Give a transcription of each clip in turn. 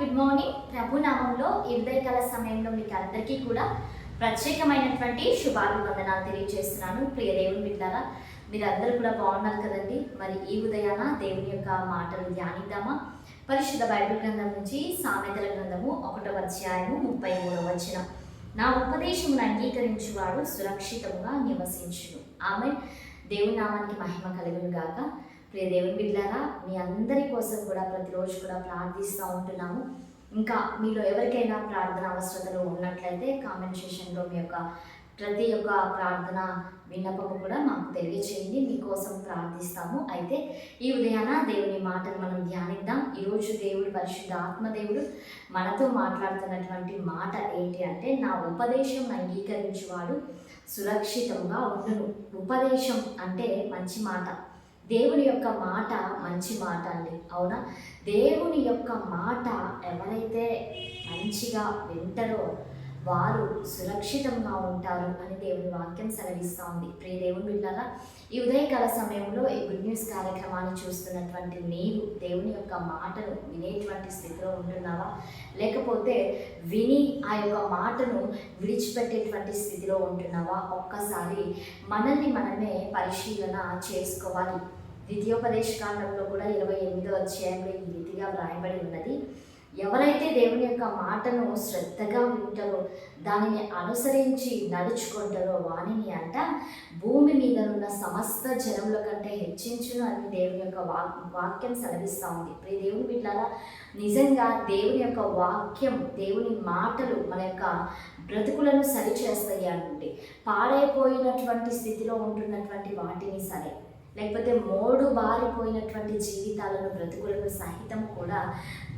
Good morning. ప్రభు నామంలో సమయంలో మీకు అందరికీ కూడా ప్రత్యేకమైనటువంటి శుభాభివందనాలు తెలియజేస్తున్నాను. ప్రియ దేవుని బిడ్డారా మీరందరూ కూడా బాగున్నారు కదండి? మరి ఈ ఉదయాన దేవుని యొక్క మాటలు ధ్యానిద్దామా? పరిశుద్ధ బైబిల్ గ్రంథం నుంచి సామెతల గ్రంథము ఒకటవ అధ్యాయము ముప్పై మూడవ వచ్చిన నా ఉపదేశమును అంగీకరించువాడు సురక్షితంగా నివసించును. ఆమె దేవునామానికి మహిమ కలుగును గాక ప్రియ దేవుని బిడ్డారా మీ అందరి కోసం కూడా ప్రతిరోజు కూడా ప్రార్థిస్తూ ఉంటున్నాము. ఇంకా మీలో ఎవరికైనా ప్రార్థన అవసరతలు ఉన్నట్లయితే కామెంట్ సెషన్లో మీ యొక్క ప్రతి ఒక్క ప్రార్థన విన్నపము కూడా మాకు తెలియచేయండి. మీకోసం ప్రార్థిస్తాము. అయితే ఈ ఉదయాన దేవుని మాటను మనం ధ్యానిద్దాం. ఈరోజు దేవుడు పరిశుద్ధ ఆత్మదేవుడు మనతో మాట్లాడుతున్నటువంటి మాట ఏంటి అంటే నా ఉపదేశం అంగీకరించేవాడు సురక్షితంగా ఉండును. ఉపదేశం అంటే మంచి మాట. దేవుని యొక్క మాట మంచి మాట అండి. అవునా? దేవుని యొక్క మాట ఎవరైతే మంచిగా వింటారో వారు సురక్షితంగా ఉంటారు అని దేవుని వాక్యం సెలవిస్తూ ఉంది ప్రియ దేవుని బిడ్డారా ఈ ఉదయకాల సమయంలో ఈ గుడ్ న్యూస్ కార్యక్రమాన్ని చూస్తున్నటువంటి నీవు దేవుని యొక్క మాటను వినేటువంటి స్థితిలో ఉంటున్నావా? లేకపోతే విని ఆ యొక్క మాటను విడిచిపెట్టేటువంటి స్థితిలో ఉంటున్నావా? ఒక్కసారి మనల్ని మనమే పరిశీలన చేసుకోవాలి. ద్వితీయోపదేశ కాండంలో కూడా ఇరవై ఎనిమిదో అధ్యాయంలో ఈ రీతిగా వ్రాయబడి ఉన్నది. ఎవరైతే దేవుని యొక్క మాటను శ్రద్ధగా వింటారో దానిని అనుసరించి నడుచుకుంటారో వాణిని అంట భూమి మీద ఉన్న సమస్త జనముల కంటే హెచ్చించును అని దేవుని యొక్క వాక్ వాక్యం సెలవిస్తూ ఉంది. ప్రియ దేవుని బిడ్డారా నిజంగా దేవుని యొక్క వాక్యం దేవుని మాటలు మన యొక్క బ్రతుకులను సరిచేస్తాయి అనుకుంటే పాడైపోయినటువంటి స్థితిలో ఉంటున్నటువంటి వాటిని సరే. లేకపోతే మోడు బారిపోయినటువంటి జీవితాలను బ్రతుకులను సహితం కూడా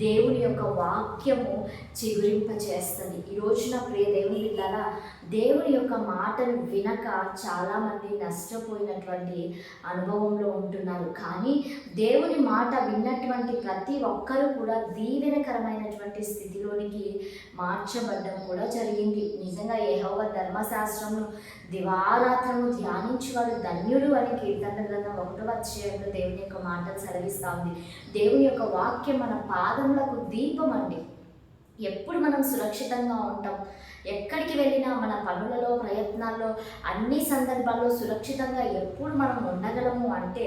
దేవుని యొక్క వాక్యము చిగురింపచేస్తుంది. ఈ రోజున ప్రియ దేవుని బిడ్డారా దేవుని యొక్క మాటను వినక చాలామంది నష్టపోయినటువంటి అనుభవంలో ఉంటున్నారు. కానీ దేవుని మాట విన్నటువంటి ప్రతి ఒక్కరూ కూడా దీవెనకరమైనటువంటి స్థితిలోనికి మార్చబడ్డం కూడా జరిగింది. నిజంగా ఏహోవ ధర్మశాస్త్రము దివారాత్రము ధ్యానించేవాడు ధన్యుడు అని కీర్తన గ్రంథం ఒకటో అధ్యాయంలో దేవుని యొక్క మాటలు సెలవిస్తూ ఉంది. దేవుని యొక్క వాక్యం మన పాదములకు దీపం అండి. ఎప్పుడు మనం సురక్షితంగా ఉంటాం. ఎక్కడికి వెళ్ళినా మన పనులలో ప్రయత్నాల్లో అన్ని సందర్భాల్లో సురక్షితంగా ఎప్పుడు మనం ఉండగలము అంటే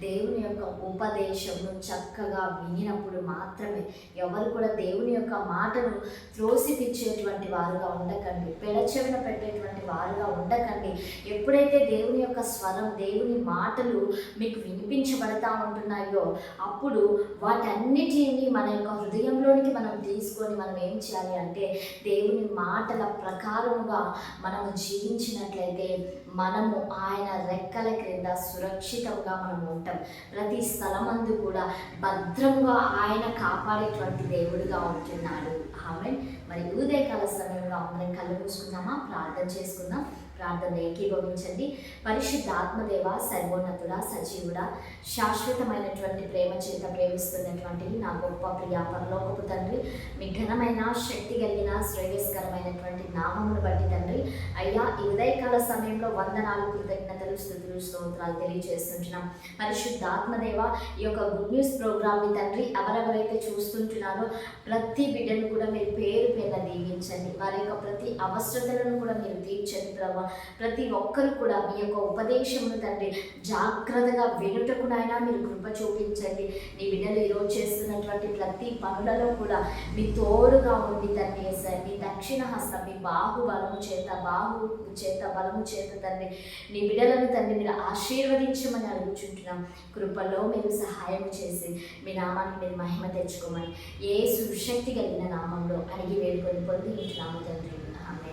దేవుని యొక్క ఉపదేశము చక్కగా వినినప్పుడు మాత్రమే. ఎవరు కూడా దేవుని యొక్క మాటను త్రోసిపిచ్చేటువంటి వారుగా ఉండకండి. పెడచెవిన పెట్టేటువంటి వారుగా ఉండకండి. ఎప్పుడైతే దేవుని యొక్క స్వరం దేవుని మాటలు మీకు వినిపించబడతా ఉంటున్నాయో అప్పుడు వాటన్నిటిని మన యొక్క హృదయంలోనికి మనం తీసుకొని మనం ఏం చేయాలి అంటే దేవుని మాటల ప్రకారముగా మనము జీవించినట్లయితే మనము ఆయన రెక్కల క్రింద సురక్షితంగా మనం ఉంటాం. ప్రతి స్థలమందు కూడా భద్రంగా ఆయన కాపాడేటువంటి దేవుడుగా ఉంటున్నాడు. ఆమె మరి ఉదయకాల సమయంలో అందరం కళ్ళు మూసుకుందామా? ప్రార్థన చేసుకుందాం. ప్రార్థన ఏకీభవించండి. పరిశుద్ధ ఆత్మదేవ సర్వోన్నతుడ సజీవుడ శాశ్వతమైనటువంటి ప్రేమ చేత ప్రేమిస్తున్నటువంటి నా గొప్ప ప్రియ పరలోకపు తండ్రి మీ ఘనమైన శక్తి కలిగిన శ్రేయస్కరమైనటువంటి నామమును బట్టి తండ్రి అయ్యా ఈ ఉదయకాల సమయంలో వందనాలు కృతజ్ఞతలు స్థుతులు స్తోత్రాలు తెలియజేస్తుంటున్నాం పరిశుద్ధ ఆత్మదేవ ఈ యొక్క గుడ్ న్యూస్ ప్రోగ్రామ్ని తండ్రి ఎవరెవరైతే చూస్తుంటున్నారో ప్రతి బిడ్డను కూడా మీరు పేరు పేరు దీవించండి. వారి యొక్క ప్రతి అవసరతలను కూడా మీరు తీర్చండి ప్రభావ ప్రతి ఒక్కరు కూడా మీ యొక్క ఉపదేశమును తండ్రి జాగ్రత్తగా వినుటకు నాయన మీరు కృప చూపించండి. నీ బిడ్డలు ఈరోజు చేస్తున్నటువంటి ప్రతి పనులలో కూడా మీ తోడుగా ఉండి తండ్రి వేసారు మీ దక్షిణ హస్తం మీ బాహుబలము చేత బాహు చేత బలము చేత తండ్రి నీ బిడ్డలను తండ్రి మీరు ఆశీర్వదించమని అడుగుచుంటున్నాం. కృపలో మీరు సహాయం చేసి మీ నామాన్ని మీరు మహిమ తెచ్చుకోమని ఏ సుశక్తి కలిగిన నామంలో అడిగి వేడుకొని పొంది ఇంటి నామ తండ్రి. ఆమె